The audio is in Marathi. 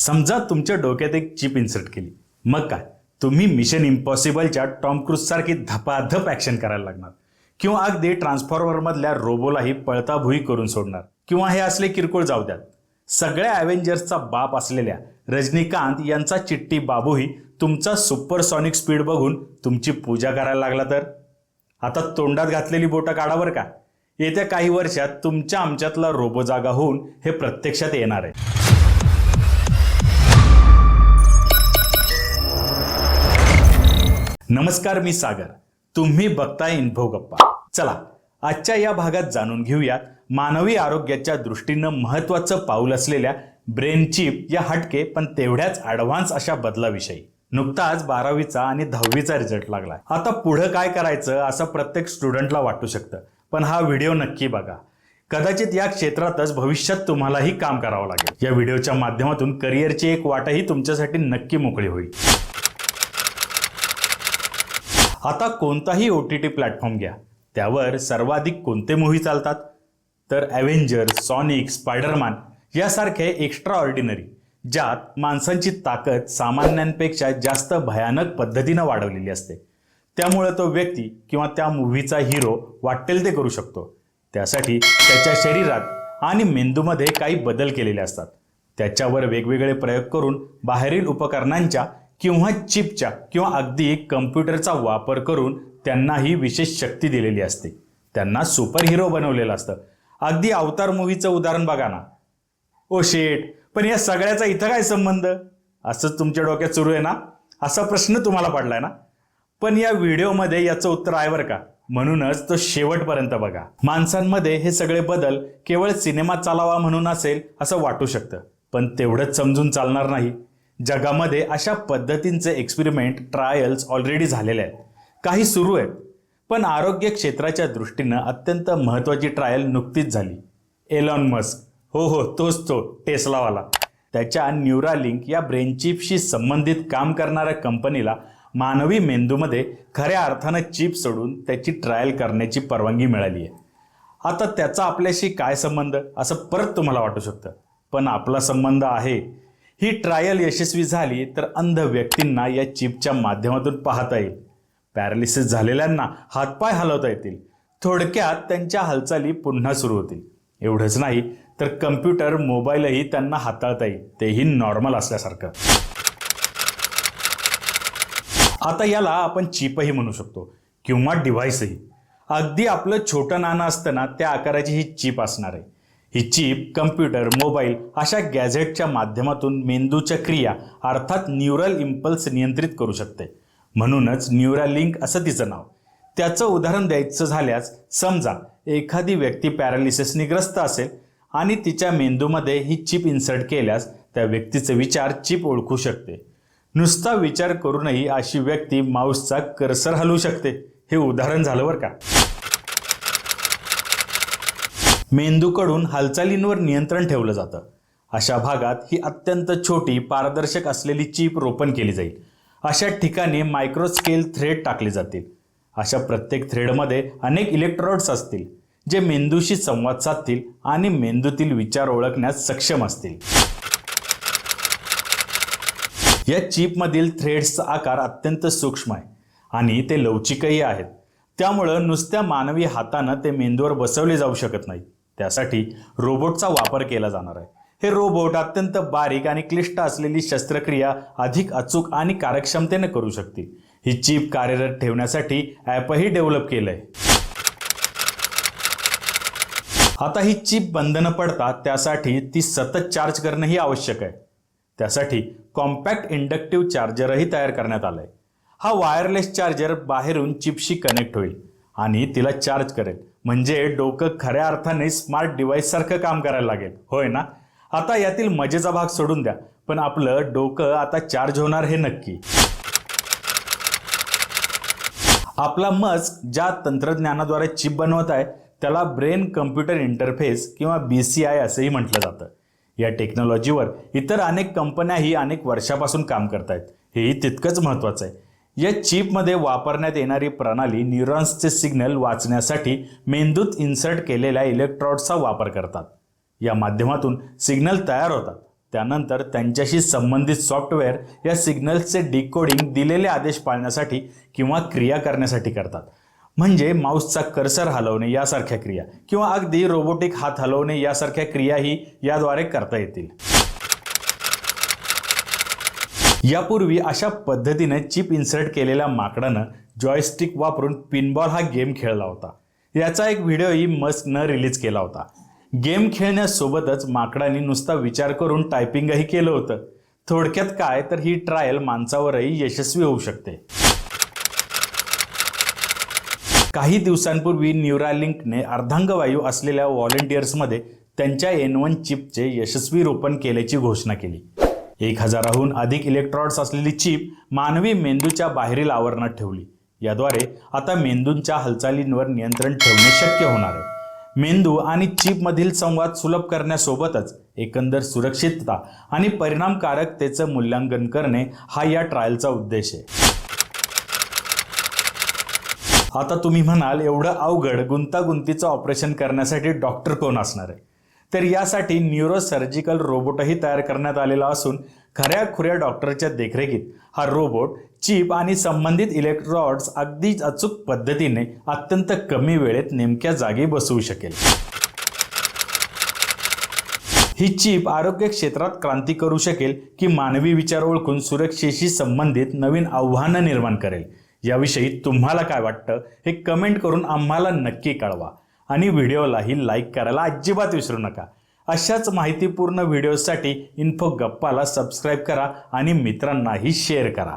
समजा तुमच्या डोक्यात एक चिप इन्सर्ट केली. मग काय? तुम्ही मिशन इम्पॉसिबलच्या टॉम क्रूज सारखी धपाधप ॲक्शन करायला लागणार. किंवा अगदी ट्रान्सफॉर्मरमधल्या रोबोलाही पळताभुई करून सोडणार. किंवा हे असले किरकोळ जाऊ द्यात सगळ्या अव्हेंजर्सचा बाप असलेल्या रजनीकांत यांचा चिट्टी बाबूही तुमचा सुपरसॉनिक स्पीड बघून तुमची पूजा करायला लागला तर? आता तोंडात घातलेली बोटं काढावर का? येत्या काही वर्षात तुमच्या आमच्यातला रोबो जागा होऊन हे प्रत्यक्षात येणार आहे. नमस्कार मी सागर. तुम्ही बघताय इन्फो गप्पा. चला आजच्या या भागात जाणून घेऊयात मानवी आरोग्याच्या दृष्टीनं महत्वाचं पाऊल असलेल्या ब्रेन चिप या हटके पण तेवढ्याच ॲडव्हान्स अशा बदलाविषयी. नुकताच बारावीचा आणि दहावीचा रिझल्ट लागलाय. आता पुढं काय करायचं असं प्रत्येक स्टुडंटला वाटू शकतं पण हा व्हिडिओ नक्की बघा. कदाचित या क्षेत्रातच भविष्यात तुम्हालाही काम करावं लागेल. या व्हिडिओच्या माध्यमातून करिअरची एक वाटही तुमच्यासाठी नक्की मोकळी होईल. आता कोणताही ओ टी टी प्लॅटफॉर्म घ्या. त्यावर सर्वाधिक कोणते मूव्ही चालतात? तर ॲव्हेंजर सॉनिक स्पायडरमॅन यासारखे एक्स्ट्रा ऑर्डिनरी ज्यात माणसांची ताकद सामान्यांपेक्षा जास्त भयानक पद्धतीनं वाढवलेली असते. त्यामुळे तो व्यक्ती किंवा त्या मूव्हीचा हिरो वाटेल ते करू शकतो. त्यासाठी त्याच्या शरीरात आणि मेंदूमध्ये काही बदल केलेले असतात. त्याच्यावर वेगवेगळे प्रयोग करून बाहेरील उपकरणांच्या किंवा चिपच्या किंवा अगदी कम्प्युटरचा वापर करून त्यांना ही विशेष शक्ती दिलेली असते. त्यांना सुपर हिरो बनवलेलं असतं. अगदी अवतार मूवीचं उदाहरण बघा ना. ओ शेट पण या सगळ्याचा इथं काय संबंध? असंच तुमच्या डोक्यात सुरू आहे ना? असा प्रश्न तुम्हाला पडलाय ना? पण या व्हिडिओमध्ये याचं उत्तर आहे बरं का. म्हणूनच तो शेवटपर्यंत बघा. माणसांमध्ये हे सगळे बदल केवळ सिनेमा चालावा म्हणून असेल असं वाटू शकतं. पण तेवढंच समजून चालणार नाही. जगामध्ये अशा पद्धतींचे एक्सपेरिमेंट ट्रायल्स ऑलरेडी झालेले आहेत. काही सुरू आहेत पण आरोग्य क्षेत्राच्या दृष्टीनं अत्यंत महत्त्वाची ट्रायल नुकतीच झाली. एलॉन मस्क हो हो तोच तो टेस्लावाला त्याच्या न्यूरालिंक या ब्रेनचिपशी संबंधित काम करणाऱ्या कंपनीला मानवी मेंदूमध्ये खऱ्या अर्थानं चिप सोडून त्याची ट्रायल करण्याची परवानगी मिळाली आहे. आता त्याचा आपल्याशी काय संबंध? असं परत तुम्हाला वाटू शकतं. पण आपला संबंध आहे ही ट्रायल यशस्वी झाली तर अंध व्यक्तींना या चिपच्या माध्यमातून पाहता येईल. पॅरालिसिस झालेल्यांना हातपाय हलवता येतील. थोडक्यात त्यांच्या हालचाली पुन्हा सुरू होतील. एवढंच नाही तर कम्प्युटर मोबाईलही त्यांना हाताळता येईल. तेही नॉर्मल असल्यासारखं. आता याला आपण चिपही म्हणू शकतो किंवा डिव्हाइसही अगदी आपलं छोटं नाणं असतं ना त्या आकाराची ही चिप असणार आहे. ही चिप कम्प्युटर मोबाईल अशा गॅझेटच्या माध्यमातून मेंदूच्या क्रिया अर्थात न्यूरल इम्पल्स नियंत्रित करू शकते. म्हणूनच न्यूरालिंक असं तिचं नाव. त्याचं उदाहरण द्यायचं झाल्यास समजा एखादी व्यक्ती पॅरालिसिसने ग्रस्त असेल आणि तिच्या मेंदूमध्ये ही चिप इन्सर्ट केल्यास त्या व्यक्तीचे विचार चिप ओळखू शकते. नुसता विचार करूनही अशी व्यक्ती माऊसचा कर्सर हलवू शकते. हे उदाहरण झालं बरं का? मेंदूकडून हालचालींवर नियंत्रण ठेवलं जातं. अशा भागात ही अत्यंत छोटी पारदर्शक असलेली चीप रोपण केली जाईल. अशा ठिकाणी मायक्रोस्केल थ्रेड टाकले जातील. अशा प्रत्येक थ्रेडमध्ये अनेक इलेक्ट्रॉड्स असतील जे मेंदूशी संवाद साधतील आणि मेंदूतील विचार ओळखण्यास सक्षम असतील. या चीपमधील थ्रेड्सचा आकार अत्यंत सूक्ष्म आहे आणि ते लवचिकही आहेत. त्यामुळं नुसत्या मानवी हातानं ते मेंदूवर बसवले जाऊ शकत नाही त्यासाठी रोबोटचा वापर केला जाणार आहे. हे रोबोट अत्यंत बारीक आणि क्लिष्ट असलेली शस्त्रक्रिया अधिक अचूक आणि कार्यक्षमतेने करू शकतील. ही चिप कार्यरत ठेवण्यासाठी ॲपही डेव्हलप केलंय. आता ही चिप बंधनं न पडता त्यासाठी ती सतत चार्ज करणंही आवश्यक आहे. त्यासाठी कॉम्पॅक्ट इंडक्टिव्ह चार्जरही तयार करण्यात आलाय. हा वायरलेस चार्जर बाहेरून चिपशी कनेक्ट होईल. आणि तिला चार्ज करेल. म्हणजे डोकं खऱ्या अर्थाने स्मार्ट डिव्हाइससारखं काम करायला लागेल. होय ना? आता यातील मजेचा भाग सोडून द्या. पण आपलं डोकं आता चार्ज होणार हे नक्की. आपला मस्क ज्या तंत्रज्ञानाद्वारे चिप बनवत आहे त्याला ब्रेन कम्प्युटर इंटरफेस किंवा बी सी आय असंही म्हटलं जातं. या टेक्नॉलॉजीवर इतर अनेक कंपन्याही अनेक वर्षापासून काम करत आहेत हेही तितकंच महत्त्वाचं आहे. या चिपमध्ये वापरण्यात येणारी प्रणाली न्यूरॉन्सचे सिग्नल वाचण्यासाठी मेंदूत इन्सर्ट केलेल्या इलेक्ट्रॉड्सचा वापर करतात. या माध्यमातून सिग्नल तयार होतात. त्यानंतर त्यांच्याशी संबंधित सॉफ्टवेअर या सिग्नल्सचे डिकोडिंग दिलेले आदेश पाळण्यासाठी किंवा क्रिया करण्यासाठी करतात. म्हणजे माऊसचा कर्सर हलवणे यासारख्या क्रिया किंवा अगदी रोबोटिक हात हलवणे यासारख्या क्रियाही याद्वारे करता येतील. यापूर्वी अशा पद्धतीने चिप इन्सर्ट केलेल्या माकडानं जॉयस्टिक वापरून पिनबॉल हा गेम खेळला होता. याचा एक व्हिडिओही मस्कनं रिलीज केला होता. गेम खेळण्यासोबतच माकडांनी नुसता विचार करून टायपिंगही केलं होतं. थोडक्यात काय तर ही ट्रायल माणसावरही यशस्वी होऊ शकते. काही दिवसांपूर्वी न्यूरालिंकने अर्धांगवायू असलेल्या व्हॉलेंटियर्समध्ये त्यांच्या एन वन चिपचे यशस्वी रोपण केल्याची घोषणा केली. एक हजाराहून अधिक इलेक्ट्रॉड्स असलेली चिप मानवी मेंदूच्या बाहेरील आवरणात ठेवली. याद्वारे आता मेंदूंच्या हालचालींवर नियंत्रण ठेवणे शक्य होणार आहे. मेंदू आणि चिपमधील संवाद सुलभ करण्यासोबतच एकंदर सुरक्षितता आणि परिणामकारकतेचं मूल्यांकन करणे हा या ट्रायलचा उद्देश आहे. आता तुम्ही म्हणाल एवढं अवघड गुंतागुंतीचं ऑपरेशन करण्यासाठी डॉक्टर कोण असणार आहे? तर यासाठी न्यूरो सर्जिकल रोबोटही तयार करण्यात आलेला असून खऱ्या खुऱ्या डॉक्टरच्या देखरेखीत हा रोबोट चिप आणि संबंधित इलेक्ट्रॉड्स अगदी अचूक पद्धतीने अत्यंत कमी वेळेत नेमक्या जागी बसवू शकेल. ही चिप आरोग्य क्षेत्रात क्रांती करू शकेल की मानवी विचार ओळखून सुरक्षेशी संबंधित नवीन आव्हानं निर्माण करेल. याविषयी तुम्हाला काय वाटतं हे कमेंट करून आम्हाला नक्की कळवा. आणि व्हिडिओलाही लाईक करायला अजिबात विसरू नका. अशाच माहितीपूर्ण व्हिडिओसाठी इन्फो गप्पाला सबस्क्राईब करा आणि मित्रांनाही शेअर करा.